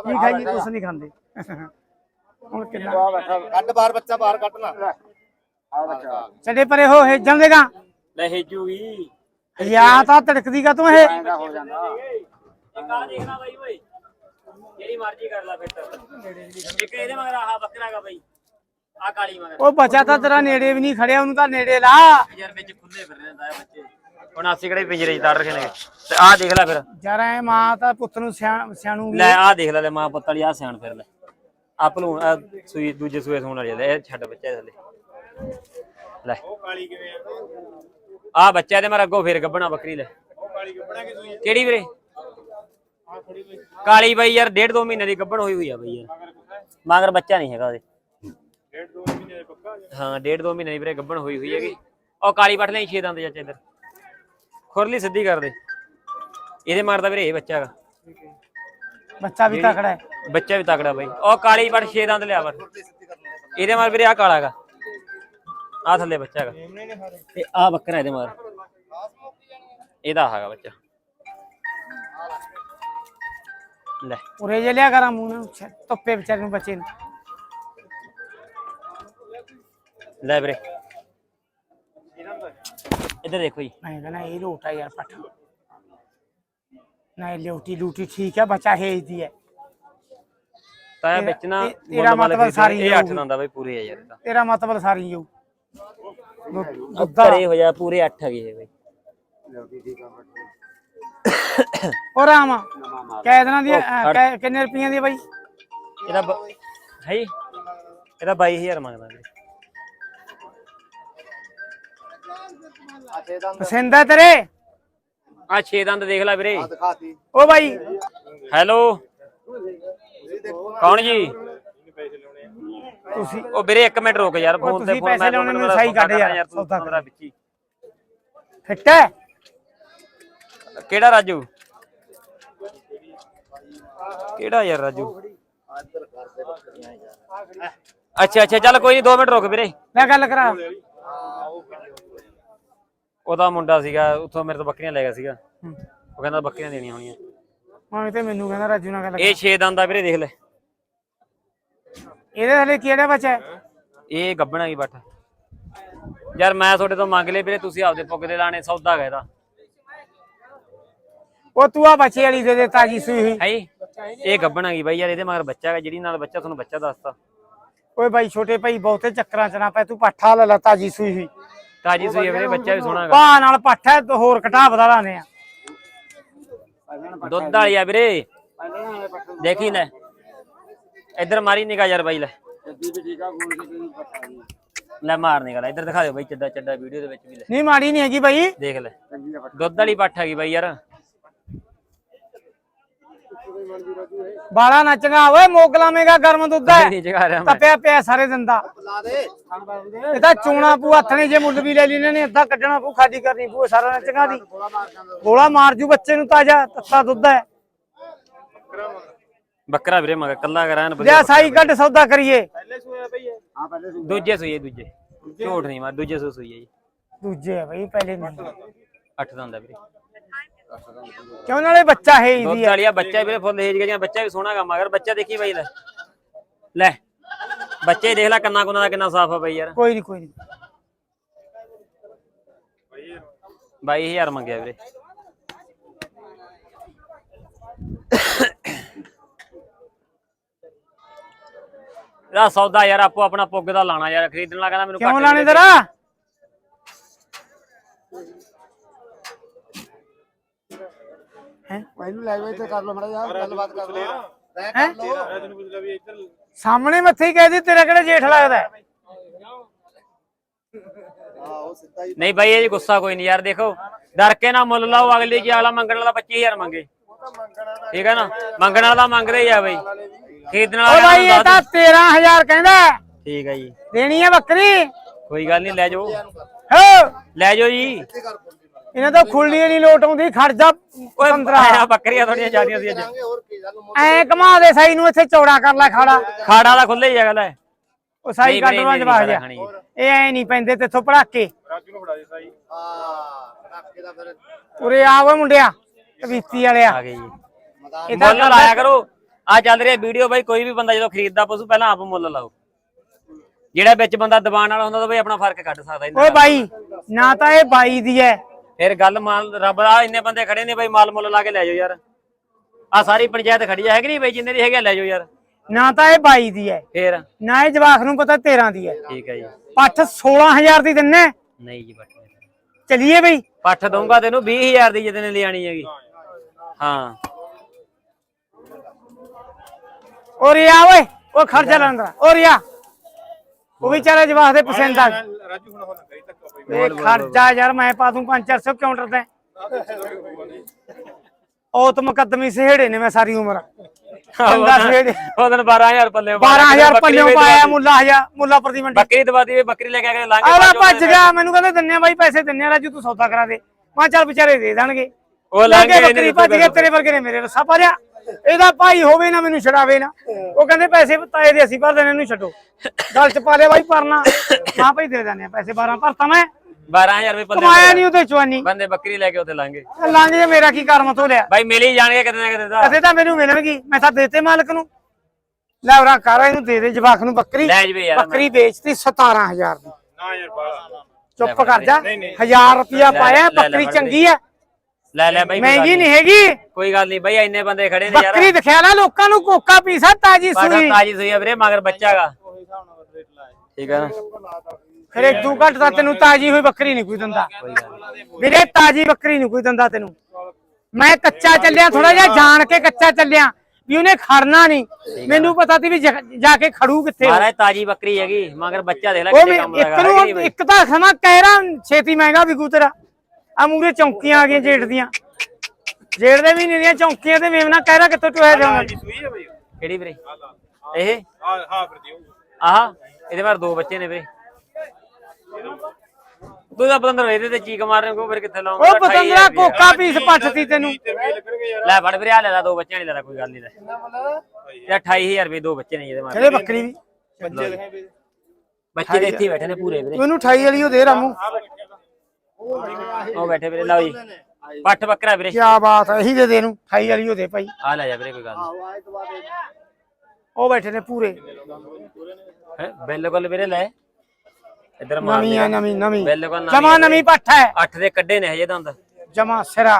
ਕੀ ਖਾਈਏ ਕੁਛ ਨਹੀਂ ਖਾਂਦੇ। ਹੁਣ ਕਿੰਨਾ ਕੱਢ ਬਾਹਰ ਬੱਚਾ ਬਾਹਰ ਕੱਢ ਨਾ ਛੱਡੇ ਪਰੇ ਹੋ ਹੇਜਣ ਦੇਗਾ ਲੈ ਹੇਜੂਗੀ। ਯਾ ਤਾਂ ਤੜਕਦੀ ਕਾ ਤੂੰ ਇਹ। ਇੱਕ ਆ ਦੇਖਣਾ ਬਾਈ ਓਏ। ਜਿਹੜੀ ਮਰਜ਼ੀ ਕਰ ਲੈ ਫਿਰ ਇੱਕ ਇਹਦੇ ਮਗਰ ਆਹ ਬੱਕਰਾ ਹੈਗਾ ਬਾਈ। ਆ ਕਾਲੀ ਮਗਰ। ਉਹ ਬੱਚਾ ਤਾਂ ਤੇਰਾ ਨੇੜੇ ਵੀ ਨਹੀਂ ਖੜਿਆ ਉਹਨੂੰ ਤਾਂ ਨੇੜੇ ਲਾ। ਯਾਰ ਵਿੱਚ ਖੁੱਲੇ ਫਿਰ ਰਹੇ ਨੇ ਬੱਚੇ। ਹੁਣ ਅਸੀਂ ਕਿਹੜੇ ਪਿੰਜਰੇ 'ਚ ਤੜ ਰੱਖੇ ਨੇ ਤੇ ਆਹ ਦੇਖ ਲੈ ਫਿਰ। ਯਾਰ ਐ ਮਾਂ ਤਾਂ ਪੁੱਤ ਨੂੰ ਸਿਆਣ ਸਿਆਣੂ ਲੈ ਆਹ ਦੇਖ ਲੈ ਲੈ ਮਾਂ ਪੁੱਤ ਵਾਲੀ ਆਹ ਸਿਆਣ ਫਿਰ ਲੈ। ਆ ਭਲੂਣ ਆਹ ਸੂਈ ਦੂਜੇ ਸੂਏ ਸੂਣ ਵਾਲੀ ਆ, ਲੈ ਇਹ ਛੱਡ ਬੱਚਾ ਥੱਲੇ। ਲੈ। ਉਹ ਕਾਲੀ ਕਿਵੇਂ ਆ? ਆ ਬੱਚਾ ਤੇ ਮਰ ਅੱਗੋਂ ਫੇਰ ਗੱਬਣਾ ਬੱਕਰੀ ਲੈ। ਉਹ ਕਾਲੀ ਗੱਬਣਾ ਕਿ ਸੂਈ ਕਿਹੜੀ ਵੀਰੇ? ਕਾਲੀ ਬਾਈ ਯਾਰ ਡੇਢ ਦੋ ਮਹੀਨੇ ਦੀ ਗੱਬਣ ਹੋਈ ਹੋਈ ਆ ਬਾਈ ਯਾਰ। ਮਗਰ ਬੱਚਾ ਨਹੀਂ ਹੈਗਾ ਉਹਦੇ। ਡੇਢ ਦੋ ਮਹੀਨੇ ਦੇ ਪੱਕਾ ਹਾਂ ਡੇਢ ਦੋ ਮਹੀਨੇ ਦੀ ਵੀਰੇ ਗੱਬਣ ਹੋਈ ਹੋਈ ਹੈਗੀ। ਉਹ ਕਾਲੀ ਪੱਟ ਲਈ ਛੇ ਦੰਦ ਚਾਚੇ ਇੱਧਰ। ਖੁਰਲੀ ਸਿੱਧੀ ਕਰ ਦੇ। ਇਹਦੇ ਮਾਰਦਾ ਵੀਰੇ ਇਹ ਬੱਚਾ ਹੈਗਾ। ਬੱਚਾ ਵੀ ਤਕੜਾ ਹੈ। ਬੱਚਾ ਵੀ ਤਕੜਾ ਬਾਈ। ਉਹ ਕਾਲੀ ਪੱਟ ਛੇ ਦੰਦ ਲਿਆ ਵਰ ਇਹਦੇ ਮਾਰ ਵੀਰੇ ਆ ਕਾਲਾ ਹੈਗਾ। ਆ ਥੱਲੇ ਬੱਚਾ ਹੈਗਾ। ਤੇ ਆ ਬੱਕਰਾ ਇਹਦੇ ਮਾਰ। ਇਹਦਾ ਹੈਗਾ ਬੱਚਾ। ਲੈ। ਉਰੇ ਜੇ ਲਿਆ ਕਰਾਂ ਮੂੰਹ ਨੂੰ ਧੁੱਪੇ ਵਿਚਾਰੇ ਨੂੰ ਬੱਚੇ ਨੂੰ। ਲੈ ਵੀਰੇ। ਇੱਧਰ ਦੇਖੋ ਜੀ। ਮੈਂ ਕਹਿੰਦਾ ਇਹ ਲੋਟਾ ਯਾਰ ਪੱਠ। ਨਹੀਂ ਲਿਉਟੀ ਲੂਟੀ ਠੀਕ ਹੈ ਬੱਚਾ ਹੇਜਦੀ ਹੈ। ਤਾਂ ਇਹ ਤੇਰਾ- ਵਿੱਚ ਨਾ ਤੇ- ਤੇਰਾ ਮਤਲਬ ਸਾਰੀ ਇਹ ਅੱਠ ਹੋਊਗੀ। ਦੰਦਾ ਬਾਈ ਪੂਰੇ ਆ ਯਾਰ ਇਹ ਤਾਂ। ਤੇਰਾ ਮਤਲਬ ਸਾਰੀ ਜਾਊ ਇਹ ਹੋ ਜਾ ਪੂਰੇ 8 ਹੈਗੇ ਇਹ ਬਾਈ। ਉਹ ਰਾਮ ਕੈ ਦਿਨਾਂ ਦੀ ਕਿੰਨੇ ਰੁਪਈਆਂ ਦੀ ਬਾਈ? ਇਹਦਾ ਹੈ ਜੀ? ਇਹਦਾ 22000 ਮੰਗਦਾ ਵੀਰੇ ਪਸੰਦ ਤੇਰੇ? ਆ 6 ਦੰਦ ਦੇਖ ਲੈ ਵੀਰੇ। ਦਿਖਾਤੀ। ਉਹ ਬਾਈ। ਹੈਲੋ। ਕੌਣ ਜੀ? ਤੁਸੀਂ ਉਹ ਵੀਰੇ 1 ਮਿੰਟ ਰੁਕ ਯਾਰ ਫੋਨ ਤੇ ਤੁਸੀਂ ਫੋਨ ਪੈਸੇ ਲਾਉਣੇ ਸਹੀ ਕੱਢ ਯਾਰ, ਸੌਦਾ ਮੇਰਾ ਵਿੱਚ ਹੀ। ਫਿੱਟ ਹੈ? ਕਿਹੜਾ ਰਾਜੂ? ਕਿਹੜਾ ਯਾਰ ਰਾਜੂ? ਅੱਛਾ ਅੱਛਾ ਚੱਲ ਕੋਈ ਨਹੀਂ 2 ਮਿੰਟ ਰੁਕ ਵੀਰੇ। ਲੈ ਗੱਲ ਕਰਾ। ਉਹਦਾ ਮੁੰਡਾ ਸੀਗਾ ਉੱਥੋਂ ਮੇਰੇ ਤੋਂ ਬੱਕਰੀਆਂ ਲੈ ਗਿਆ ਸੀਗਾ। ਉਹ ਕਹਿੰਦਾ ਬੱਕਰੀਆਂ ਦੇਣੀਆਂ ਹੋਣੀਆਂ। ਮੈਂ ਤੇ ਮੈਨੂੰ ਕਹਿੰਦਾ ਰਾਜੂ ਨਾਲ ਗੱਲ ਕਰ। ਇਹ 6 ਦੰਦ ਦਾ ਵੀਰੇ ਦੇਖ ਲੈ। ਇਹਦੇ ਥੱਲੇ ਕਿਹੜਾ ਬੱਚਾ ਹੈ? ਇਹ ਗੱਬਣਾ ਕੀ ਬੱਠ ਯਾਰ ਮੈਂ ਤੁਹਾਡੇ ਤੋਂ ਮੰਗ ਲਏ ਵੀਰੇ ਤੁਸੀਂ ਆਪਦੇ ਪੁੱਗ ਦੇ ਲਾਣੇ ਸੌਦਾ ਇਹਦਾ। ਉਹ ਤੂੰ ਆ ਬੱਚੇ ਵਾਲੀ ਦੇ ਦੇ ਤਾਜੀ ਸੂਈ। ਹੋਈ ਹੈ ਜੀ? ਇਹ ਗੱਬਣਾ ਕੀ ਬਾਈ ਯਾਰ ਇਹਦੇ ਮਗਰ ਬੱਚਾ ਹੈਗਾ ਜਿਹੜੀ ਨਾਲ ਬੱਚਾ ਤੁਹਾਨੂੰ ਬੱਚਾ ਦੱਸਤਾ। ਓਏ ਬਾਈ ਛੋਟੇ ਭਾਈ ਬਹੁਤੇ ਚੱਕਰਾਂ ਚ ਨਾ ਪੈ ਤੂੰ ਪੱਠਾ ਲੈ ਲਾ ਤਾਜੀ ਸੂਈ। ਹੋਈ ਤਾਜੀ ਸੂਈ ਹੈ ਵੀਰੇ ਬੱਚਾ ਵੀ ਸੋਹਣਾ ਹੈਗਾ। ਭਾ ਨਾਲ ਪੱਠਾ ਹੈ ਤੇ ਹੋਰ ਘਟਾ ਵਧਾ ਲਾਨੇ ਆ। ਦੁੱਧ ਵਾਲੀ ਆ ਵੀਰੇ। ਦੇਖੀ ਲੈ। ਇੱਧਰ ਮਾਰੀ ਨਿਗਾ ਯਾਰ ਬਾਈ ਲੈ। ਲੈ ਮਾਰ ਨਿਗਾ ਲੈ। ਇੱਧਰ ਦਿਖਾ ਦਿਓ ਬਾਈ ਚੱਡਾ ਚੱਡਾ ਵੀਡੀਓ ਦੇ ਵਿੱਚ ਵੀ ਲੈ। ਨਹੀਂ ਮਾੜੀ ਨਹੀਂ ਹੈਗੀ ਬਾਈ। ਦੇਖ ਲੈ। ਦੁੱਧ ਵਾਲੀ ਪੱਠ ਹੈਗੀ ਬਾਈ ਯਾਰ। ਬਾਲਾ ਨੱਚਗਾ ਓਏ ਮੋਗਲਾਵੇਂਗਾ ਗਰਮ ਦੁੱਧ ਹੈ। ਨਹੀਂ ਜਗਾ ਰਿਹਾ ਮੈਂ। ਤਪਿਆ ਪਿਆ ਸਾਰੇ ਦਿੰਦਾ ਇਹ ਤਾਂ ਚੂਣਾ ਪੂ ਹੱਥ ਨੇ ਜੇ ਮੁੱਲ ਵੀ ਲੈ ਲਈ ਇਹਨਾਂ ਨੇ ਅੱਧਾ ਕੱਢਣਾ ਪੂ ਖਾਦੀ ਕਰਨੀ ਪੂ ਸਾਰਾ ਨੱਚਗਾ ਦੀ। ਗੋਲਾ ਮਾਰ ਜੂ ਬੱਚੇ ਨੂੰ ਤਾਜਾ ਤੱਤਾ ਦੁੱਧ ਹੈ। ਬੱਕਰਾ ਵੀਰੇ ਮਗਰ ਕੱਲਾ ਕਰਾਂ ਲਿਆ ਸਾਈ ਕੱਢ ਸੌਦਾ ਕਰੀਏ। ਦੂਜੇ ਸੂਈ ਹੈ ਦੂਜੇ ਝੂਠ ਨਹੀਂ ਮਾਰ ਦੂਜੇ ਸੂ ਸੂਈ ਹੈ ਜੀ। ਦੂਜੇ ਆ ਬਈ ਪਹਿਲੇ ਨਹੀਂ ਅੱਠ ਦਾ ਹੁੰਦਾ ਵੀਰੇ। ਕਿਉਂ ਨਾਲੇ ਬੱਚਾ ਹੈ ਦੁੱਧ ਇਹਦੀ ਆ? ਬੱਚਾ ਵੀਰੇ ਫੁੱਲ ਹੇਜ ਗਿਆ ਬੱਚਾ ਵੀ ਸੋਹਣਾ ਗਾ ਮਗਰ ਬੱਚਾ ਦੇਖੀ ਬਾਈ ਲੈ। ਲੈ। ਬੱਚੇ ਦੇਖ ਲੈ ਕੰਨਾ ਕੁੰਨਾ ਦਾ ਕਿੰਨਾ ਸਾਫ਼ ਆ ਬਾਈ ਯਾਰ। ਕੋਈ ਨਹੀਂ ਕੋਈ ਨਹੀਂ 22000 ਮੰਗਿਆ ਵੀਰੇ। ਇਹਦਾ ਸੌਦਾ ਯਾਰ ਆਪੋ ਆਪਣਾ ਪੁੱਗ ਦਾ ਲਾਣਾ ਯਾਰ ਖਰੀਦਣ ਕਹਿੰਦਾ ਮੈਨੂੰ ਕਿਉਂ ਘੱਟ ਲਾਣੇ। ਤੇਰਾ? ਹੈ। ਮੈਨੂੰ ਇੱਥੇ ਕਰ ਲਓ ਮੜਾ ਜਾ ਗੱਲਬਾਤ ਕਰ ਲਓ। ਤੈਂ? ਕਰ ਲਓ। ਸਾਹਮਣੇ ਮੱਥੇ ਹੀ ਕਹਿ ਦੀ ਤੇਰਾ ਕਿਹੜਾ ਜੇਠ ਲੱਗਦਾ ਹੈ? ਆਹੋ ਸਿੱਧਾ ਹੀ ਨਹੀਂ ਬਾਈ ਇਹ ਜੀ ਗੁੱਸਾ ਕੋਈ ਨਹੀਂ ਯਾਰ ਦੇਖੋ। ਡਰ ਕੇ ਨਾ ਮੁੱਲ ਲਾਓ ਅਗਲੀ ਜੀ ਅਗਲਾ ਮੰਗਣ ਵਾਲਾ 25000 ਮੰਗੇ। ਠੀਕ ਹੈ ਨਾ? ਮੰਗਣ ਵਾਲਾ ਮੰਗਦੇ ਹੀ ਆ ਬਾਈ। ਖਰੀਦਣ ਵਾਲਾ ਓ ਬਾਈ ਕਹਿੰਦਾ ਇਹ ਤਾਂ 13000 ਕਹਿੰਦਾ ਹੈ। ਠੀਕ ਹੈ ਜੀ। ਦੇਣੀ ਹੈ ਬੱਕਰੀ। ਕੋਈ ਗੱਲ ਨਹੀਂ ਲੈ ਜਾਓ। ਹੋ। ਲੈ ਜਾਓ ਜੀ। ਕਰ। ਇਹਨਾਂ ਤਾਂ ਖੁੱਲਣੀ ਨਹੀਂ ਲੋਟ ਆਉਂਦੀ ਖੜ ਜਾ। ਓਏ 15 ਆਇਆ ਬੱਕਰੀਆਂ ਥੋੜੀਆਂ ਜਾਂਦੀਆਂ ਸੀ ਅੱਜ। ਕਰਾਂਗੇ ਹੋਰ ਕੀ ਸਾਨੂੰ ਐ ਘਮਾ ਦੇ ਸਾਈ ਨੂੰ ਇੱਥੇ ਚੌੜਾ ਕਰ ਲੈ ਖਾੜਾ। ਖਾੜਾ ਦਾ ਖੁੱਲੇ ਹੀ ਜਗ੍ਹਾ ਲੈ ਉਹ ਸਾਈ ਕੱਢ ਵੀਰੇ, ਵਾ ਨਹੀਂ ਜਵਾ ਖਾੜਾ ਜਾ। ਇਹ ਐ ਨਹੀਂ ਪੈਂਦੇ ਤੇਥੋਂ ਪੜਾਕੇ। ਹਾਂ ਦਾ ਫਿਰ। ਉਰੇ ਆ ਓਏ ਮੁੰਡਿਆ ਕਬੀਤੀ ਵਾਲਿਆ। ਆ ਗਏ ਜੀ। ਮੁੱਲ ਲਾਇਆ ਕਰੋ। ਆ ਚੱਲ ਰਹੀ ਵੀਡੀਓ ਬਾਈ ਕੋਈ ਵੀ ਬੰਦਾ ਜਦੋਂ ਖਰੀਦਦਾ ਪਸ਼ੂ ਪਹਿਲਾਂ ਆਪ ਮੁੱਲ ਲਾਓ। ਜਿਹੜਾ ਵਿੱਚ ਬੰਦਾ ਦਬਾਣ ਵਾਲਾ ਹੁੰਦਾ ਤਾਂ ਬਈ ਆਪਣਾ ਫ਼ਰਕ ਕੱਢ ਸਕਦਾ। ਓਏ। ਬਾਈ ਨਾ ਤਾਂ ਇਹ ਬਾਈ ਦੀ ਹੈ। ਫਿਰ ਗੱਲ ਮਾਲ ਰੱਬ ਦਾ ਇੰਨੇ ਬੰਦੇ ਖੜੇ ਨੇ ਬਾਈ ਮਾਲ ਮੁੱਲ ਲਾ ਕੇ ਲੈ ਜਾਓ ਯਾਰ। ਆ ਸਾਰੀ ਪੰਚਾਇਤ ਖੜੀ ਹੈ ਕਿ ਨਹੀਂ ਬਾਈ ਜਿੰਨੇ ਦੀ ਹੈਗੇ ਆ, ਲੈ ਜਾਓ ਯਾਰ। ਨਾ ਤਾਂ ਇਹ ਬਾਈ ਦੀ ਹੈ ਫੇਰ? ਨਾ ਇਹ ਜਵਾਖ ਨੂੰ ਪਤਾ 13 ਦੀ ਹੈ ਠੀਕ ਹੈ ਜੀ। ਪੱਠ 16000 ਦੀ ਦਿੰਨੇ। ਨਹੀਂ ਜੀ ਬੱਟ ਚਲਿਏ ਬਈ। ਪੱਠ ਦਊਂਗਾ ਤੈਨੂੰ 20000 ਦੀ ਜਿਹਦੇ ਨੇ ਲਿਆਣੀ ਹੈਗੀ। ਹਾਂ। ਔਰ ਆ ਓਏ ਉਹ ਖਰਚਾ ਲੰਦਾ ਔਰ ਆ। ਉਹ ਵੀ ਚਾਰੇ ਜਵਾਖ ਦੇ ਪਸੰਦ ਆ। ਰਾਜੂ ਹੁਣ ਹੁਣ ਕਰੀ ਤੱਕ ਬਈ। ਇਹ ਖਰਚਾ ਯਾਰ ਮੈਂ ਪਾ ਦੂੰ 5-400 ਕਾਊਂਟਰ ਤੇ। ਉਹ ਤਾਂ ਮੁਕੱਦਮੀ ਸਿਹੜੇ ਨੇ ਮੈਂ ਸਾਰੀ ਉਮਰ। ਚੰਗਾ ਸਿਹੜੇ। ਉਹ ਦਿਨ 12000 ਪੱਲੇ 12000 ਪੱਲਿਓਂ ਪਾਇਆ ਮੁੱਲਾ ਹਜਾ ਮੁੱਲਾ ਪ੍ਰਤੀ ਮੰਡੀ ਬੱਕਰੀ ਦਵਾਦੀ ਵੀ ਬੱਕਰੀ ਲੈ ਕੇ ਆ ਕੇ ਲਾਂਗੇ ਆਲਾ ਭੱਜ ਗਿਆ ਮੈਨੂੰ ਕਹਿੰਦੇ ਦਿੰਨੇ ਆ ਬਾਈ ਪੈਸੇ ਦਿੰਨੇ ਆ ਰਾਜੂ ਤੂੰ ਸੌਦਾ ਕਰਾ ਦੇ। ਮੈਂ ਚੱਲ ਵਿਚਾਰੇ ਦੇ ਦੇਣਗੇ। ਉਹ ਲਾਂਗੇ ਬੱਕਰੀ ਭੱਜ ਗਏ ਤੇਰੇ ਵਰਗੇ ਨੇ ਮੇਰੇ ਰੱਸਾ ਪਾਰਿਆ ਇਹਦਾ ਭਾਈ ਹੋਵੇ ਨਾ ਮੈਨੂੰ ਛਡਾਵੇ ਨਾ। ਉਹ ਕਹਿੰਦੇ ਪੈਸੇ ਤਾਏ ਦੇ ਅਸੀਂ ਭਰ ਦੇਣੇ ਇਹਨੂੰ ਛੱਡੋ। ਗੱਲ ਚ ਪਾ ਲਿਆ ਬਾਈ ਪਰਨਾ ਹਾਂ ਭਾਈ ਦੇ ਦਿੰਦੇ ਆ ਪੈਸੇ 12 ਭਰਤਾ ਮੈਂ। 12000 ਰੁਪਏ ਪੱਲੇ ਕਮਾਇਆ ਨਹੀਂ ਉਹਦੇ ਚਵਾਨੀ ਬੰਦੇ ਬੱਕਰੀ ਲੈ ਕੇ ਉੱਥੇ ਲਾਂਗੇ ਲਾਂਗੇ ਮੇਰਾ ਕੀ ਕਰਮ ਤੋਂ ਲਿਆ। ਬਾਈ ਮਿਲ ਹੀ ਜਾਣਗੇ ਕਿਤੇ ਨਾ ਕਿਤੇ ਦਾ ਕਦੇ ਤਾਂ ਮੈਨੂੰ ਮਿਲਣਗੀ। ਮੈਂ ਤਾਂ ਦੇਤੇ ਮਾਲਕ ਨੂੰ। ਲੈ ਉਰਾ ਕਰ ਇਹਨੂੰ ਦੇ ਦੇ ਜਵਾਕ ਨੂੰ ਬੱਕਰੀ। ਲੈ ਜਵੇ ਯਾਰ ਬੱਕਰੀ ਵੇਚਤੀ 17000 ਦੀ। ਨਾ ਯਾਰ ਚੁੱਪ ਕਰ ਜਾ। ਨਹੀਂ, ਨਹੀਂ। 1000 ਰੁਪਿਆ ਪਾਇਆ ਬੱਕਰੀ ਚੰਗੀ ਹੈ ਲੈ ਲੈ ਬਾਈ ਕੋਈ ਗੱਲ ਮਹਿੰਗੀ ਨੀ। ਨਹੀਂ ਹੈਗੀ। ਕੋਈ ਗੱਲ ਨਹੀਂ ਬਾਈ ਇੰਨੇ ਬੰਦੇ ਖੜੇ ਨੇ ਯਾਰ। ਬੱਕਰੀ ਦਿਖਿਆ ਨਾ ਲੋਕਾਂ ਨੂੰ ਕੋਕਾ ਪੀਸਾ ਤਾਜੀ ਬਾੜਾ ਸੂਈ। ਤਾਜੀ ਸੂਈ ਆ ਵੀਰੇ ਮਗਰ ਬੱਚਾਗਾ ਠੀਕ ਆ ਨਾ? ਫਿਰ ਇੱਕ ਦੂ ਘੱਟ ਤਾਂ ਤੈਨੂੰ ਤਾਜੀ ਹੋਈ ਬੱਕਰੀ ਨਹੀਂ ਕੋਈ ਦਿੰਦਾ। ਵੀਰੇ ਤਾਜੀ ਬੱਕਰੀ ਨਹੀਂ ਕੋਈ ਦਿੰਦਾ ਤੈਨੂੰ। ਮੈਂ ਕੱਚਾ ਚੱਲਿਆ ਥੋੜਾ ਜਿਹਾ ਜਾਣ ਕੇ ਕੱਚਾ ਚੱਲਿਆ ਵੀ ਉਹਨੇ ਖੜਨਾ ਨਹੀਂ। ਮੈਨੂੰ ਪਤਾ ਸੀ ਵੀ ਜ- ਜਾ ਕੇ ਖੜੂ ਕਿੱਥੇ ਉਹ। ਮਹਾਰਾਜ ਤਾਜੀ ਬੱਕਰੀ ਹੈਗੀ ਮਗਰ ਬੱਚਾ ਦੇਖ ਲੈ ਉਹ ਕਿੱਥੇ ਮੈਂ- ਕੰਮ ਇੱਕ ਲਗਾ ਹੈ ਨੂੰ? ਇੱਕ ਤਾਂ ਸਮਾਂ ਕਹਿਰਾ ਛੇਤੀ ਮਹਿੰਗਾ ਵਿਕੂ ਤੇਰਾ। ਆ ਮੂਰੇ ਚੌਂਕੀਆਂ ਆ ਗਈਆਂ ਜੇਠ ਦੀਆਂ। ਜੇਠ ਦੇ ਮਹੀਨੇ ਦੀਆਂ ਚੌਂਕੀਆਂ ਤੇ ਮੇਵਨਾ ਕਹਿਰਾ ਕਿੱਥੋਂ ਟੁਹਿਆ ਜਾਣਾ ਜੀ ਸੂਈ ਹੈ ਬਈ। ਕਿਹੜੀ ਵੀਰੇ? ਇਹ? ਹਾਂ ਹਾਂ ਫਿਰ ਦਿਓ। ਆਹ ਇਹਦੇ ਬਾਰ ਦੋ ਬੱਚੇ ਨੇ ਵੀਰੇ। ਤੂੰ ਤਾਂ ਪਤੰਦਰ ਇਹਦੇ ਤੇ ਚੀਕ ਮਾਰ ਰਹੇ ਕੋ ਫਿਰ ਕਿੱਥੇ ਲਾਉਂਗਾ? ਉਹ ਪਤੰਦਰਾ ਕੋਕਾ ਪੀਸ ਪੱਟਤੀ ਤੈਨੂੰ। ਤੇ ਲੈ ਫੜ ਵੀਰੇ ਆ ਲੈ ਲੈ ਦੋ ਬੱਚਿਆਂ ਨਹੀਂ ਲੈ ਲੈ ਕੋਈ ਗੱਲ ਨਹੀਂ ਲੈ। ਇਹ 28000 ਰੁਪਏ ਦੋ ਬੱਚੇ ਨੇ ਜਿਹਦੇ ਮਾਰ ਕਿਹੜੇ ਬੱਕਰੀ ਵੀ ਬੱਚੇ ਬਈ ਬੱਚੇ ਦੇ ਇੱਥੇ ਬੈਠੇ ਨੇ ਪੂਰੇ ਵੀਰੇ। ਤੂੰ ਇਹਨੂੰ 28 ਵਾਲੀ ਉਹ ਦੇ ਰਾਮੂ। ਉਹ ਬੈਠੇ ਵੀਰੇ ਲਓ ਜੀ। ਪੱਠ ਬੱਕਰਾ ਵੀਰੇ। ਕੀ ਬਾਤ ਹੈ ਇਹੀ ਦੇ ਦੇ ਇਹਨੂੰ 28 ਵਾਲੀ ਉਹ ਦੇ ਭਾਈ। ਆ ਲੈ ਜਾ ਵੀਰੇ ਕੋਈ ਗੱਲ ਨਹੀਂ ਉਹ ਬੈਠੇ ਨੇ ਪੂਰੇ। ਹੈ ਬਿਲਕੁਲ ਵੀਰੇ ਲੈ। ਇੱਧਰ ਮਾਰ ਨਵੀਂ ਆ ਨਵੀਂ ਨਵੀਂ। ਬਿਲਕੁਲ ਨਵੀਂ ਜਮਾ ਨਵੀਂ ਪੱਠ ਹੈ। ਅੱਠ ਦੇ ਕੱਢੇ ਨੇ ਹਜੇ ਦੰਦ। ਜਮਾ ਸਿਰਾ।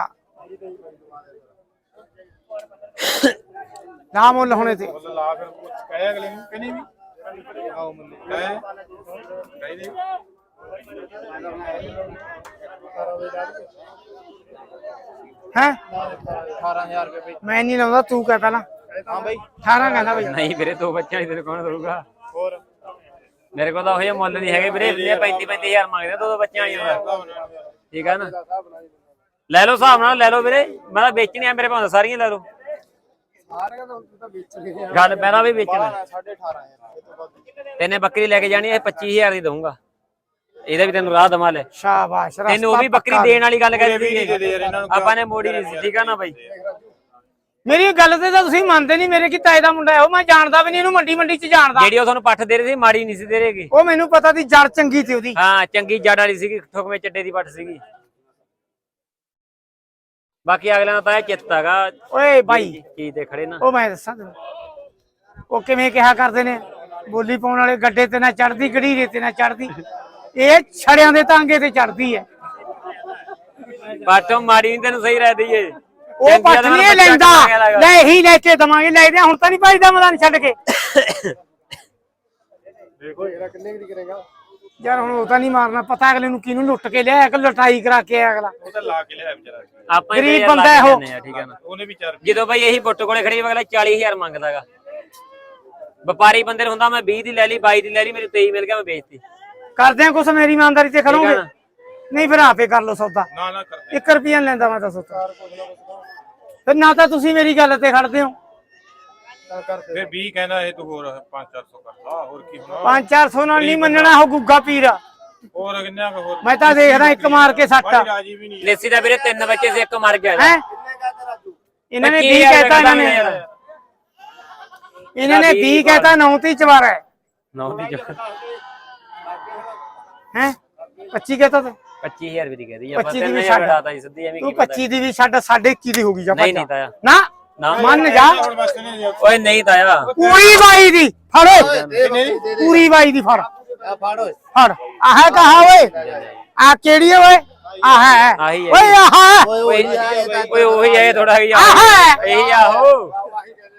ਨਾ ਮੁੱਲ ਹੋਣੇ ਤੇ। ਮੁੱਲ ਲਾ ਫਿਰ ਕੁਝ ਕਹੇ ਅਗਲੇ ਨੂੰ ਕਹਿੰਦੇ ਵੀ ਆਓ ਮੁੱਲ। ਕਹੇ ਕਹੀ ਦੇ ਹੈ? 18000 ਰੁਪਏ ਬਈ। ਮੈਂ ਨਹੀਂ ਲਾਉਂਦਾ ਤੂੰ ਕਹਿ ਪਹਿਲਾਂ। ਹਾਂ ਬਈ। 18 ਕਹਿੰਦਾ ਬਈ। ਨਹੀਂ ਵੀਰੇ ਦੋ ਬੱਚਿਆਂ ਦੀ ਤੈਨੂੰ ਕੌਣ ਦਊਗਾ ਹੋਰ? ਮੇਰੇ ਕੋਲ ਤਾਂ ਉਹ ਜਿਹਾ ਮੁੱਲ ਨਹੀਂ ਹੈਗੇ ਵੀਰੇ ਇਹ 35 35000 ਮੰਗਦੇ ਆ, ਦੋ ਦੋ ਬੱਚਿਆਂ ਦਾ। ਠੀਕ ਆ ਨਾ? ਲੈ ਲਓ ਹਿਸਾਬ ਨਾਲ ਲੈ ਲਓ ਵੀਰੇ। ਮੈਂ ਤਾਂ ਵੇਚਣੀ ਆ ਮੇਰੇ ਭਾਵੇਂ ਸਾਰੀਆਂ ਲੈ ਲਓ। ਸਾਰਿਆਂ ਦਾ ਤਾਂ ਵੇਚ ਲਿਆ ਗੱਲ ਪਹਿਲਾਂ ਵੀ ਵੇਚਣਾ। 18500 ਇਹ ਤੋਂ ਵੱਧ। ਤੈਨੇ ਬੱਕਰੀ ਲੈ ਕੇ ਜਾਣੀ ਇਹ 25000 ਦੀ ਦਊਂਗਾ। ਇਹਦਾ ਵੀ ਤੈਨੂੰ ਰਾਹ ਦਮਾ ਲੈ। ਸ਼ਾਬਾਸ਼ ਤੈਨੂੰ ਉਹ ਵੀ ਬੱਕਰੀ। ਦੇਣ ਵਾਲੀ ਗੱਲ ਕਰੀ ਵੀ ਨਹੀਂ ਦੇ ਦੇ ਯਾਰ ਇਹਨਾਂ ਨੂੰ ਆਪਾਂ ਨੇ ਮੋੜੀ ਨਹੀਂ ਸੀ ਠੀਕ ਆ ਨਾ ਬਾਈ? ਮੇਰੀ ਗੱਲ ਤੇ ਤਾਂ ਤੁਸੀਂ ਮੰਨਦੇ ਨਹੀਂ ਮੇਰੇ ਕੀ ਤਾਏ ਦਾ ਮੁੰਡਾ ਹੈ ਉਹ ਮੈਂ ਜਾਣਦਾ ਵੀ ਨਹੀਂ ਇਹਨੂੰ ਮੰਡੀ ਮੰਡੀ ਚ ਜਾਣਦਾ। ਜਿਹੜੀ ਉਹ ਤੁਹਾਨੂੰ ਪੱਠ ਦੇ ਰਹੀ ਸੀ ਮਾੜੀ ਨਹੀਂ ਸੀ ਦੇ ਰਹੇਗੀ। ਉਹ ਮੈਨੂੰ ਪਤਾ ਸੀ ਜੜ ਚੰਗੀ ਸੀ ਉਹਦੀ। ਹਾਂ ਚੰਗੀ ਜੜ ਵਾਲੀ ਸੀਗੀ ਠੁਕਵੇਂ ਚੱਡੇ ਦੀ ਪੱਠ ਸੀਗੀ। ਬਾਕੀ ਅਗਲਿਆਂ ਦਾ ਤਾਂ ਇਹ ਚਿੱਤ ਹੈਗਾ। ਓਏ ਬਾਈ ਚੀਜ਼ ਤੇ ਖੜੇ ਨਾ। ਉਹ ਮੈਂ ਦੱਸਾਂ ਤੈਨੂੰ। ਉਹ ਕਿਵੇਂ ਕਿਹਾ ਕਰਦੇ ਨੇ ਬੋਲੀ ਪਾਉਣ ਵਾਲੇ ਗੱਡੇ ਤੇ ਨਾ ਚੜਦੀ ਗੜੀਰੇ ਤੇ ਨਾ ਚੜਦੀ ਇਹ ਛੜਿਆਂ ਦੇ ਤਾਂਗੇ ਤੇ ਚੜਦੀ ਹੈ। ਪੱਠ ਮਾੜੀ ਨਹੀਂ ਤੈਨੂੰ ਸਹੀ ਰਹਿ ਦਈਏ। ਉਹ ਪੱਠ ਨਹੀਂ ਇਹ ਲੈਂਦਾ। ਲੈ ਹੀ ਲੈ ਕੇ ਦਵਾਂਗੇ ਲੈ ਦੇ ਹੁਣ ਤਾਂ ਨਹੀਂ ਭਾਈਦਾ ਮੈਦਾਨ ਛੱਡ ਕੇ। ਦੇਖੋ ਇਹਦਾ ਕਿੰਨੇ ਦੀ ਕਰੇਗਾ। ਯਾਰ ਹੁਣ ਉਹ ਤਾਂ ਨਹੀਂ ਮਾਰਨਾ ਪਤਾ ਅਗਲੇ ਨੂੰ ਕਿਹਨੂੰ ਲੁੱਟ ਕੇ ਲਿਆਇਆ ਕਿ ਲਟਾਈ ਕਰਾ ਕੇ ਆਇਆ ਅਗਲਾ। ਉਹ ਤਾਂ ਲਾ ਕੇ ਲਿਆ ਵਿਚਾਰਾ। ਆਪਾਂ ਗਰੀਬ ਬੰਦਾ ਇਹੋ। ਠੀਕ ਹੈ ਨਾ। ਉਹਨੇ ਵੀ ਚਾਰ ਜਦੋਂ ਬਈ ਇਹੀ ਬੁੱਟ ਕੋਲੇ ਖੜੀ ਅਗਲਾ 40000 ਮੰਗਦਾਗਾ। ਵਪਾਰੀ ਬੰਦੇ ਨੂੰ ਹੁੰਦਾ ਮੈਂ 20 ਦੀ ਲੈ ਲਈ 22 ਦੀ ਲੈ ਲਈ ਮੈਨੂੰ 23 ਮਿਲ ਗਿਆ ਮੈਂ ਵੇਚਤੀ। ਕਰਦੇ ਆ ਕੁਛ ਮੇਰੀ ਇਮਾਨਦਾਰੀ ਤੇ ਖੜੋਗੇ? ਨਾ। ਨਹੀਂ ਫਿਰ ਆਪੇ ਕਰ ਲਓ ਸੌਦਾ। ਨਾ ਨਾ ਕਰਦੇ। 1 ਰੁਪਿਆ ਨੀ ਲੈਂਦਾ ਮੈਂ ਤਾਂ ਸੌਦਾ। ਫਿਰ ਨਾ ਤਾਂ ਤੁਸੀਂ ਮੇਰੀ ਗੱਲ ਤੇ ਖੜਦੇ ਹੋ। ਫਿਰ 20 ਕਹਿੰਦਾ ਇਹ ਤੂੰ ਹੋਰ 5-400 ਕਰ ਲਾ ਹੋਰ ਕੀ ਹੋਣਾ? 5-400 ਨਾਲ ਨਹੀਂ ਮੰਨਣਾ ਉਹ ਗੁੱਗਾ ਪੀਰ ਹੋਰ ਕਿੰਨਾ ਕੁ ਹੋਰ ਮੈਂ ਤਾਂ ਦੇਖਦਾ ਇੱਕ ਮਾਰ ਕੇ ਸੱਟ ਭਾਈ ਰਾਜੀ ਵੀ ਨਹੀਂ ਲੇਸੀ ਦਾ ਵੀਰੇ ਤਿੰਨ ਬੱਚੇ ਸੀ ਇੱਕ ਮਰ ਗਿਆ ਹੈ? ਇਹਨਾਂ ਨੇ 20 25,000 ਕਹਿਤਾ ਇਹਨਾਂ ਨੇ। ਇਹਨਾਂ ਨੇ 20 ਕਹਿਤਾ 9 ਤੇ ਚਵਾਰਾ ਹੈ। ਨੌ ਦੀ ਜੋ ਹੈ? 25 ਕਹਿਤਾ ਤੇ। 25000 ਰੁਪਏ ਦੀ ਕਹਦੀ ਆਪਾਂ 25 ਦੀ ਵੀ 3000 ਛੱਡ। ਬੜਾਤਾ ਜੀ ਸਿੱਧੀ ਐਵੇਂ ਤੂੰ ਕੀ ਪਤਾ। 25 ਦੀ ਵੀ ਛੱਡ 21 ਦੀ ਹੋ ਗਈ ਜਾ ਨਹੀਂ ਨਹੀਂ ਤਾਇਆ। ਨਾ ਨਾ। ਮੰਨ ਜਾ। ਓਏ ਨਹੀਂ ਤਾਇਆ। ਪੂਰੀ ਬਾਈ ਦੀ ਫੜ ਪੂਰੀ ਬਾਈ ਦੀ ਫੜ। ਫੜ ਓਏ। ਫੜ। ਆਹ ਕਹਾ ਓਏ। ਆ ਕਿਹੜੀ ਹੈ ਓਏ? ਆਹ ਹੈ। ਹੈ। ਓਏ ਆਹ। ਹੈ। ਓਏ ਉਹੀ ਆਏ ਥੋੜਾ ਜਿਹਾ। ਆਹਾ। ਇਹੀ ਆਹੋ।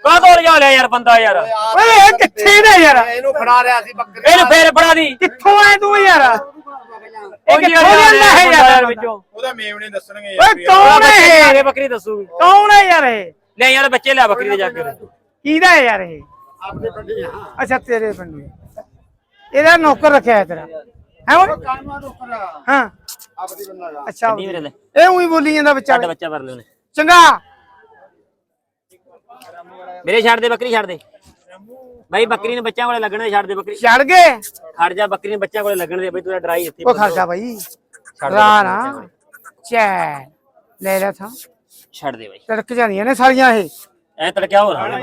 ਕਾ ਤੋੜ ਜਾ ਲਿਆ ਯਾਰ ਬੰਦਾ ਯਾਰ? ਓਏ ਇਹ ਕਿੱਥੇ ਨੇ ਯਾਰ? ਇਹਨੂੰ ਫੜਾ ਰਿਆ ਸੀ ਬੱਕਰੀ ਇਹਨੂੰ ਫੇਰ ਫੜਾ ਦੀ। ਕਿੱਥੋਂ ਆਏ ਤੂੰ ਯਾਰ? ਇਹ ਉਂਝ ਕਿੱਥੋਂ ਯਾਰ ਲਿਆਂਦਾ ਹੈ ਬੰਦਾ ਯਾਰ? ਵਿੱਚੋਂ। ਉਹਦਾ ਮੇਮਣੇ ਦੱਸਣਗੇ ਓਏ ਕੌਣ ਹੈ ਬੱਕਰੀ ਇਹ? ਬੱਕਰੀ ਦੱਸੂਗੀ। ਕੌਣ ਹੈ ਯਾਰ ਇਹ? ਲੈ ਯਾਰ ਬੱਚੇ ਲਿਆ ਬੱਕਰੀ ਦੇ ਜਾ ਕੇ। ਕਿਹਦਾ ਹੈ ਯਾਰ ਇਹ? ਆਪਣੇ ਪਿੰਡੀ ਹਾਂ ਅੱਛਾ ਤੇਰੇ ਪਿੰਡ ਇਹਦਾ ਨੌਕਰ ਰੱਖਿਆ ਹੈ ਤੇਰਾ। ਹੈ ਓਏ? ਕਾਨੂੰਨ ਰੋਕਣਾ ਹਾਂ। ਆਪਦੀ ਬੰਦਾ ਗਾ ਅੱਛਾ ਨਹੀਂ ਮੇਰੇ ਲੈ ਇਹ ਉਹੀ ਬੋਲੀ ਜਾਂਦਾ ਬੱਚਾ ਬੱਚਾ ਭਰ ਚੰਗਾ। ਮੇਰੇ ਛੱਡ ਦੇ ਬੱਕਰੀ ਛੱਡ ਦੇ। ਬਾਈ ਬੱਕਰੀ ਨੇ ਬੱਚਿਆਂ ਕੋਲੇ ਲੱਗਣ ਦੇ ਛੱਡ ਦੇ ਬੱਕਰੀ। ਚੜ ਗਏ? ਖੜ ਜਾ ਬੱਕਰੀ ਨੇ ਬੱਚਿਆਂ ਕੋਲੇ ਲੱਗਣ ਦੇ ਬਈ ਤੂੰ ਡਰਾਈ ਇੱਥੇ ਉਹ ਖਰਚਾ ਛੱਡ ਦੇ ਰਾ ਬੱਕਰੀ ਨਾ ਚੈ। ਲੈ ਲੈ ਥਾਂ। ਛੱਡ ਦੇ ਬਾਈ। ਤੜਕ ਜਾਂਦੀਆਂ ਨੇ ਸਾਰੀਆਂ ਇਹ। ਐ ਤੜਕਿਆ ਹੋ ਰਹਾ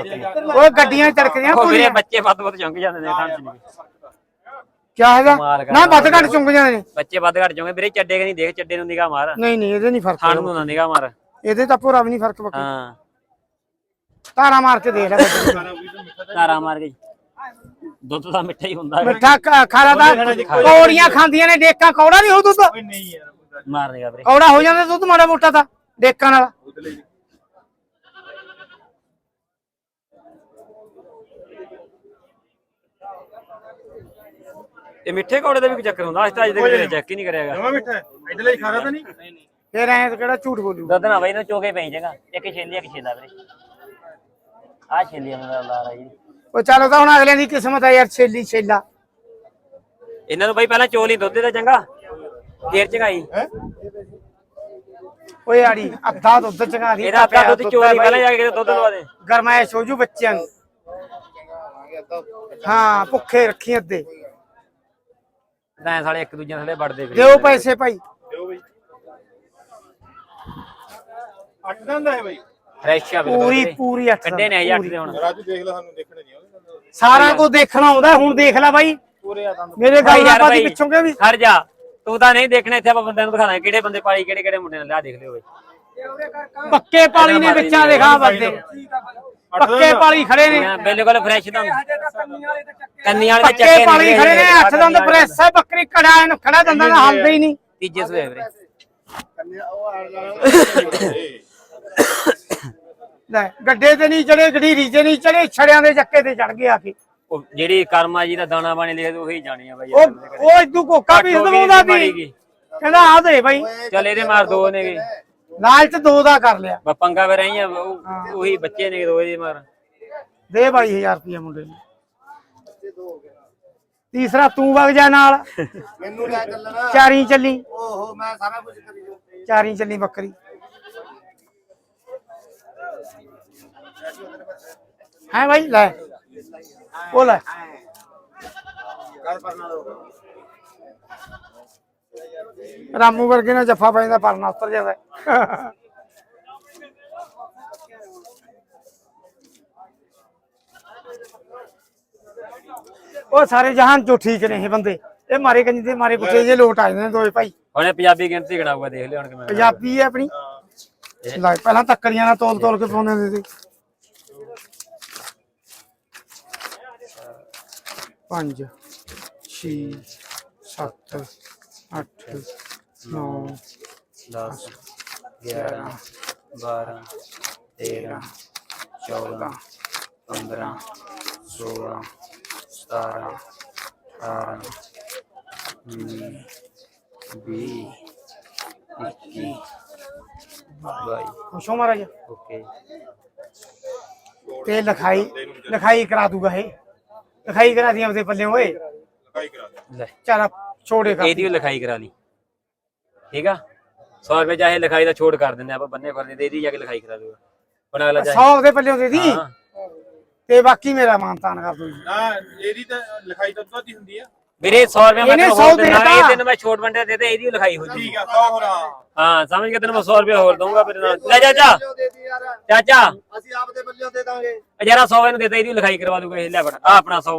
ਉਹ ਗੱਡੀਆਂ ਤੜਕਦੀਆਂ ਉਹ ਮੇਰੇ ਪੂਰੀਆਂ। ਬੱਚੇ ਵੱਧ ਵੱਧ ਚੁੰਗ ਜਾਂਦੇ ਨੇ ਖਾਣ ਚ ਨਹੀਂ। ਕਿਆ ਹੈਗਾ? ਕਮਾਲ ਕਰ ਨਾ ਵੱਧ ਘੱਟ ਚੁੰਗ ਜਾਂਦੇ ਨੇ। ਬੱਚੇ ਵੱਧ ਘੱਟ ਚੁੰਗੇ। ਵੀਰੇ ਚੱਡੇ ਕਿ ਨਹੀਂ ਦੇਖ ਚੱਡੇ ਨੂੰ ਨਿਗਾਹ ਮਾਰ। ਨਹੀਂ ਨਹੀਂ ਇਹਦੇ ਨਹੀਂ ਫ਼ਰਕ ਖਾਣ ਨੂੰ ਨਾ ਨਿਗਾਹ ਮਾਰ। ਇਹਦੇ ਤਾਂ ਪੂਰਾ ਵੀ ਨਹੀਂ ਫ਼ਰਕ ਬੱਕਰੀ। ਹਾਂ। ਤਾਰਾ ਮਾਰ ਕੇ ਦੇਖ ਲੈ। ਧਾਰਾ ਮਾਰ ਕੇ ਦੁੱਧ ਤਾਂ ਮਿੱਠਾ ਹੀ ਹੁੰਦਾ। ਹੈ। ਮਿੱਠਾ ਕ- ਖਾਰਾ ਤਾਂ ਕੌੜੀਆਂ ਖਾਂਦੀਆਂ ਨੇ ਡੇਕਾਂ ਕੌੜਾ ਨਹੀਂ ਹੋ ਦੁੱਧ? ਓਏ ਨਹੀਂ ਯਾਰ ਮਾਰ ਦੇਗਾ ਵੀਰੇ। ਕੌੜਾ ਹੋ ਜਾਂਦਾ ਦੁੱਧ ਮਾੜਾ ਮੋਟਾ ਤਾਂ ਡੇਕਾਂ ਨਾਲ। ਇਹ ਮਿੱਠੇ ਕੌੜੇ ਦਾ ਵੀ ਕੋਈ ਚੱਕਰ ਹੁੰਦਾ ਅੱਜ ਤਾਂ ਅੱਜ ਤੱਕ ਚੈੱਕ ਹੀ ਨਹੀਂ ਕਰਿਆਗਾ ਜਮਾ ਮਿੱਠਾ ਇਧਰਲੇ ਖਾਰਾ ਤਾਂ ਨਹੀਂ? ਫੇਰ ਐ ਤਾਂ ਕਿਹੜਾ ਝੂਠ ਬੋਲੂ ਦੁੱਧ ਨਾ ਬਈ ਨੂੰ ਚੋਕੇ ਪਈ ਜਗਾ ਇੱਕ ਛੇਲੀ ਇੱਕ ਛੇਲਾ ਵੀਰੇ। ਆ ਛੇਲੀ ਮੇਰਾ ਲਾ ਰਹੀ ਉਹ ਚੱਲ ਉਹ ਤਾਂ ਹੁਣ ਅਗਲਿਆਂ ਦੀ ਕਿਸਮਤ ਹੈ ਯਾਰ ਛੇਲੀ ਛੇਲਾ। ਇਹਨਾਂ ਨੂੰ ਬਈ ਪਹਿਲਾਂ ਚੋਲ ਹੀ ਦੁੱਧ ਦਾ ਚੰਗਾ। ਫੇਰ ਚੰਗਾਈ। ਹੈ? ਓਏ ਆੜੀ ਅੱਧਾ ਦੁੱਧ ਚੰਗਾ ਦੀ ਇਹਦਾ ਅੱਧਾ ਦੁੱਧ ਚੋਲੀ ਪਹਿਲਾਂ ਜਾ ਕੇ ਦੁੱਧ ਲਵਾ ਦੇ। ਗਰਮਾਇਸ਼ ਹੋ ਜੂ ਬੱਚਿਆਂ ਨੂੰ। ਹਾਂ ਭੁੱਖੇ ਰੱਖੀ ਸਾਲੇ ਇੱਕ ਦੂਜੇ ਥਲੇ ਵੜਦੇ ਦਿਓ ਪੈਸੇ ਭਾਈ। ਦਿਓ ਬਈ। ਅੱਠ ਦਾ ਹੁੰਦਾ ਹੈ ਬਈ। ਫਰੈਸ਼ ਆ ਬਿਲਕੁਲ ਪੂਰੀ। ਪੂਰੀ ਅੱਠ ਕੱਢੇ ਨੇ ਜੱਟ ਦੇ ਹੁਣ ਰਾਜੂ ਦੇਖ ਲੈ ਸਾਨੂੰ ਦੇਖਣੇ ਨਹੀਂ ਆਉਂਦੇ। ਸਾਰਾ ਕੁਝ ਦੇਖਣਾ ਆਉਂਦਾ ਹੁਣ ਦੇਖ ਲੈ ਬਾਈ। ਪੂਰੇ ਆ ਦੰਦ ਮੇਰੇ ਗੱਲ ਨਾਲ ਭਾਈ ਪਿੱਛੋਂ ਕੇ ਵੀ? ਹਟ ਜਾ। ਤੂੰ ਤਾਂ ਨਹੀਂ ਦੇਖਣਾ ਇੱਥੇ ਆਪਾਂ ਬੰਦਿਆਂ ਨੂੰ ਦਿਖਾਣਾ ਕਿਹੜੇ ਬੰਦੇ ਪਾਲੀ ਕਿਹੜੇ ਕਿਹੜੇ ਮੁੰਡੇ ਨੇ। ਲਿਆ ਦੇਖ ਲਿਓ ਬਈ। ਪੱਕੇ ਪਾਲੀ ਨੇ ਵਿੱਚਾਂ ਦੇਖਾ ਬੰਦੇ। ਪੱਕੇ ਪਾਲੀ ਖੜੇ ਨੇ। ਬਿਲਕੁਲ ਫਰੈਸ਼ ਤਾਂ ਕੰਨੀ ਵਾਲੇ ਦੇ ਪੱਕੇ ਚੱਕੇ ਪਾਲੀ ਖੜੇ ਨੇ ਅੱਠ ਦੰਦ ਪ੍ਰੈਸ ਹੈ ਬੱਕਰੀ ਕੜਾ ਇਹਨੂੰ ਖੜਾ ਦੰਦਾਂ ਦਾ ਹਲਦਾ ਹੀ ਨਹੀਂ। ਤੀਜੇ ਸੂਏ ਵੀਰੇ। ਕੰਨਿਆ ਉਹ ਆ ਲੈ ਗੱਡੇ ਤੇ ਨਹੀਂ ਚੜੇ ਗੜੀਰੀ ਤੇ ਨਹੀਂ ਚੜੇ ਛੜਿਆਂ ਦੇ ਚੱਕੇ ਤੇ ਚੜ ਗਿਆ ਕੇ ਉਹ ਜਿਹੜੀ ਕਰਮਾ ਜੀ ਦਾ ਦਾਣਾ ਬਾਣੇ ਲਿਖਦੇ ਉਹੀ ਜਾਣੀ ਆ ਬਾਈ। ਉਹ ਉਹ ਇਦੂ ਕੋਕਾ ਵੀ ਦਵਾਉਂਦਾ ਸੀ। ਕਹਿੰਦਾ ਆ ਦੇ ਬਾਈ। ਚੱਲ ਇਹਦੇ ਮਾਰ ਦੋ ਨੇਗੇ ਲਾਲਚ ਦੋ ਦਾ ਕਰ ਲਿਆ। ਬਾ ਪੰਗਾ ਵੇ ਰਹੀ ਆ ਉਹ- ਬੱਚੇ ਨੇ ਦੋ ਇਹਦੇ ਮਾਰ। ਦੇ ਬਾਈ 1000 ਰੁਪਏ ਮੁੰਡੇ ਨੂੰ। ਤੀਸਰਾ ਤੂੰ ਵਗ ਜਾ ਨਾਲ। ਮੈਨੂੰ ਲੈ ਚੱਲਣਾ। ਚਾਰੀ ਚੱਲੀ। ਓਹੋ ਮੈਂ ਸਾਰਾ ਕੁਝ ਕਰੀ। ਚਾਰੀ ਚੱਲੀ ਬੱਕਰੀ। ਹੈ ਭਾਈ ਲੈ ਉਹ ਲੈ ਰਾਮੂ ਵਰਗੇ ਨਾਲ ਜੱਫਾ ਪੈਂਦਾ ਪਰਨਾ ਉਤਰ ਜਾਂਦਾ। ਉਹ ਸਾਰੇ ਜਹਾਨ ਚੋਂ ਠੀਕ ਨੇ ਇਹ ਬੰਦੇ। ਇਹ ਮਾਰੇ ਕੰਜ ਦੇ ਮਾਰੇ ਕੁੱਤੇ ਜੇ ਲੋਟ ਆਏ ਨੇ ਦੋਏ ਭਾਈ। ਹੁਣੇ ਪੰਜਾਬੀ ਗਿਣਤੀ ਗਣਾਊਗਾ ਦੇਖ ਲਿਓ ਹੁਣ ਕਿਵੇਂ ਪੰਜਾਬੀ ਹੈ ਆਪਣੀ। ਲੈ ਪਹਿਲਾਂ ਤੱਕਰੀਆਂ ਨਾਲ ਤੋਲ ਤੋਲ ਕੇ ਪਾਉਂਦੇ ਹੁੰਦੇ ਸੀ ਪੰਜ ਛੇ ਸੱਤ ਅੱਠ ਨੌ 10 11 12 13 14 15 16 17 18 20 21 22 ਖੁਸ਼ੋ ਮਹਾਰਾਜ? ਓਕੇ। ਤੇ ਲਿਖਾਈ ਲਿਖਾਈ ਕਰਾ ਦੂਗਾ ਇਹ। ਲਿਖਾਈ ਕਰਾ ਦੀ ਆਪਦੇ ਪੱਲੇ ਓਏ। ਲਗਾਈ ਕਰਾ ਦੇ। ਲੈ। ਚੱਲ ਛੋੜੇ ਕਰ ਇਹਦੀ ਵੀ ਲਿਖਾਈ ਕਰਾ ਲਈ। ਠੀਕ ਆ? 100 ਰੁਪਏ ਚਾਹੇ ਲਿਖਾਈ ਦਾ ਛੋੜ ਕਰ ਦਿੰਦੇ ਆਪਾਂ ਬੰਨੇ ਫਰਦੇ ਦੇ ਦੀ ਜਾ ਕੇ ਲਿਖਾਈ ਕਰਾ ਦੂਗਾ ਹੁਣ ਅਗਲਾ ਚਾਹੇ 100 ਦੇ ਪੱਲੇ ਦੇ ਦੀ? ਹਾਂ। ਤੇ ਬਾਕੀ ਮੇਰਾ ਮਾਨਤਾਨ ਕਰ ਦੂ ਨਾ ਇਹਦੀ ਤਾਂ ਲਿਖਾਈ ਤਾਂ ਦੁੱਧ ਦੀ ਹੁੰਦੀ ਆ। ਵੀਰੇ 100 ਰੁਪਏ ਮੈਂ ਇਹਨੇ ਤੈਨੂੰ 100 ਹੋਰ ਦੇਤਾ। ਇਹ ਤੈਨੂੰ ਮੈਂ ਛੋਟ ਵੰਡਿਆ ਦੇ ਦੇ ਇਹਦੀ ਵੀ ਲਿਖਾਈ ਹੋ ਜੀ। ਠੀਕ ਆ ਸੌ ਹੋਣਾ ਹਾਂ। ਸਮਝ ਕੇ ਤੈਨੂੰ ਮੈਂ 100 ਰੁਪਏ ਹੋਰ ਦਊਂਗਾ ਫਿਰ ਨਾਲ। ਲੈ ਦੇ ਦੀ ਯਾਰ। ਚਾਚਾ। ਅਸੀਂ ਆਪਦੇ ਬੱਲਿਓ ਦੇ ਦਾਂਗੇ। ਜਰਾ 100 ਇਹਨੂੰ ਦੇ ਦੇ ਇਹਦੀ ਵੀ ਲਿਖਾਈ ਕਰਵਾ ਦੂਗਾ ਇਹ ਲੈ ਫੜ। ਆ ਆਪਣਾ 100